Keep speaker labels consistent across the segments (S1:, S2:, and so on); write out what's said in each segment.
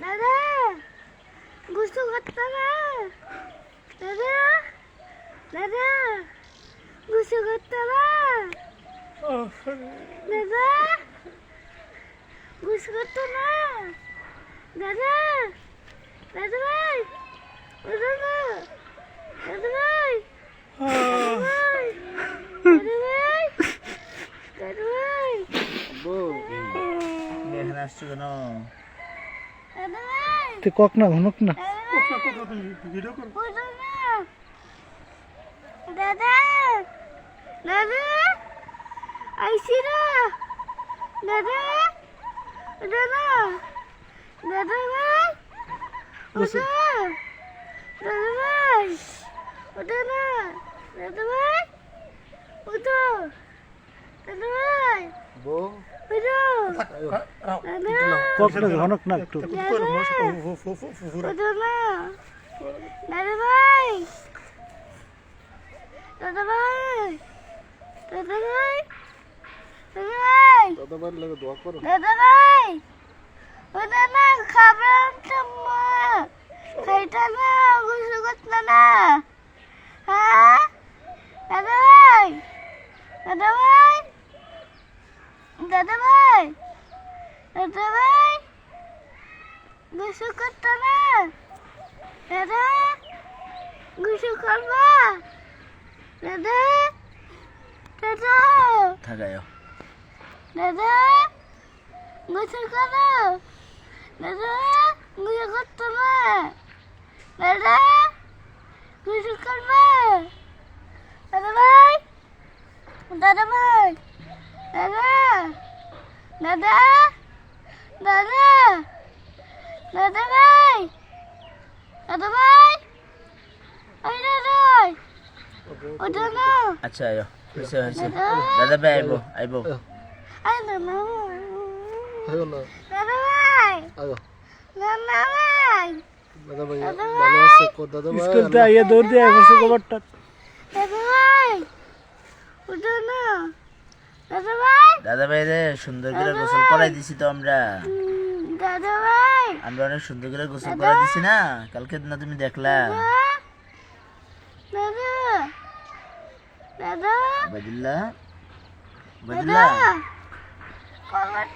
S1: দাদা গুস্তু করতে দাদা দাদা গুস্তু করতে দাদা গুস্তু করতে না দাদা দাদা ভাই উঠো না দাদা ভাই দাদা ভাই দাদা ভাই দাদা ভাই
S2: এখানে আসছো কেন
S1: দাদা
S3: তুই কক না ঘনক না
S1: দাদা দাদা আইসি না দাদা দাদা দাদা ভাই ওটা দাদা ভাই ওটা না দাদা ভাই ওটা দাদা ভাই
S2: বউ
S1: ওটা দাদা
S3: কক না ঘনক না একটু
S1: দাদা ভাই দাদা ভাই দাদা ভাই দাদা ভাই দাদা ভাই ওটা না খাবার খাইটা না গুছু করতে না হ্যাঁ দাদা ভাই দাদা ভাই দাদা ভাই দাদা ভাই গুছু করতে না দাদা গুছু করবা দাদা দাদা
S2: থাকায়
S1: দাদা গোসল করো দাদা গোসল করতো না দাদা গোসল করবে দাদা ভাই দাদা ভাই দাদা দাদা দাদা দাদা ভাই দাদা ভাই ওই দাদা ওটা না
S2: আচ্ছা আয়ো হয়েছে হয়েছে দাদা ভাই আইবো আইবো।
S1: আই দাদা
S3: আয়ো না।
S1: দাদা ভাই
S3: আয়ো।
S1: দাদা ভাই
S3: দাদা ভাই
S1: দাদা
S3: ভালো
S1: ভাই।
S3: আছে কো? দাদা ভাই স্কুল তে আইয়া দৌড় দিয়ে বসে গোবরটা
S1: দাদা ভাই উঠো না দাদা ভাই
S2: দাদা ভাই রে সুন্দর করে গোসল করাই দিছি তো আমরা।
S1: দাদা ভাই
S2: আমরা অনেক সুন্দর করে গোসল করাই দিছি না? কালকে না তুমি দেখলা।
S1: দাদা! দাদা!
S2: বাদিল্লা
S1: দাদা!
S2: বাদিল্লা?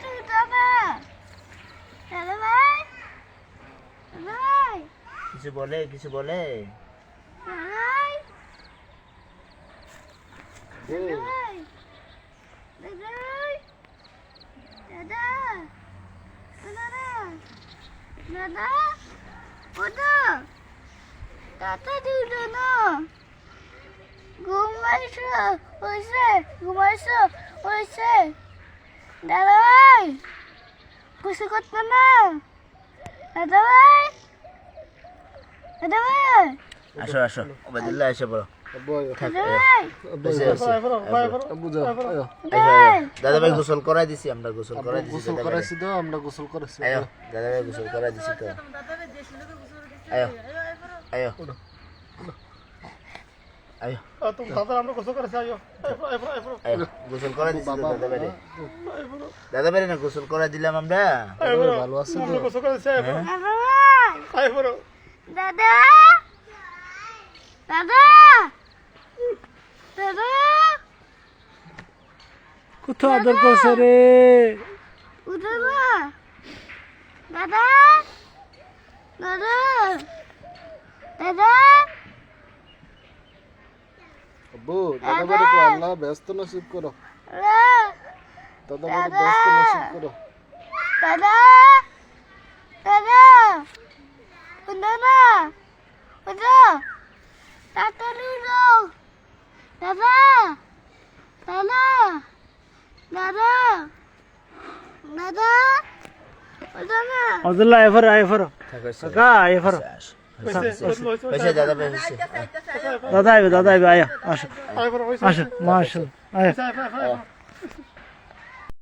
S1: তুই দাদা! দাদা ভাই দাদা! ভাই
S2: কিছু বলে কিছু বলে?
S1: দাদা ভাই দাদা ভাই দাদা ভাই দাদা দাদা ওটা দাদা দিল না ঘুমাইছো হয়েছে ঘুমাইছো হয়েছে দাদা ভাই খুশি করতো
S2: আসো আসো বাদিল্লা এসে বলো
S1: দাদা। ভাই।
S2: গোসল করাই দিছি আমরা গোসল করাই দিছি
S3: গোসল করাইছি তো আমরা গোসল করাইছি
S2: আয়ো দাদা ভাই গোসল করাই দিছি তো আয়ো আয়ো আয়ো
S3: তুমি দাদা আমরা গোসল করাইছি আয়ো
S2: আয়ো গোসল করাই দিছি দাদা ভাই দাদা ভাই না গোসল করাই দিলাম আমরা
S3: ভালো আছে তো
S2: হ্যাঁ?
S1: দাদা দাদা
S3: কত আদর করছে রে।
S1: দাদা? দাদা? দাদা?
S3: আব্বু দাদা বাড়ি কো আল্লাহ ব্যস্ত নসিব করো। দাদা? বাড়ি ব্যস্ত নসিব করো।
S1: দাদা? দাদা? না উঠো তাড়াতাড়ি উঠো। দাদা দাদা দাদা দাদা
S3: আব্দুল্লাহ এফর এফর কাকা এফর
S2: দাদা
S3: দাদা আইবে দাদা আইবে আয়া আসো। আসো মাশাআল্লাহ আয়া
S2: আয়ো।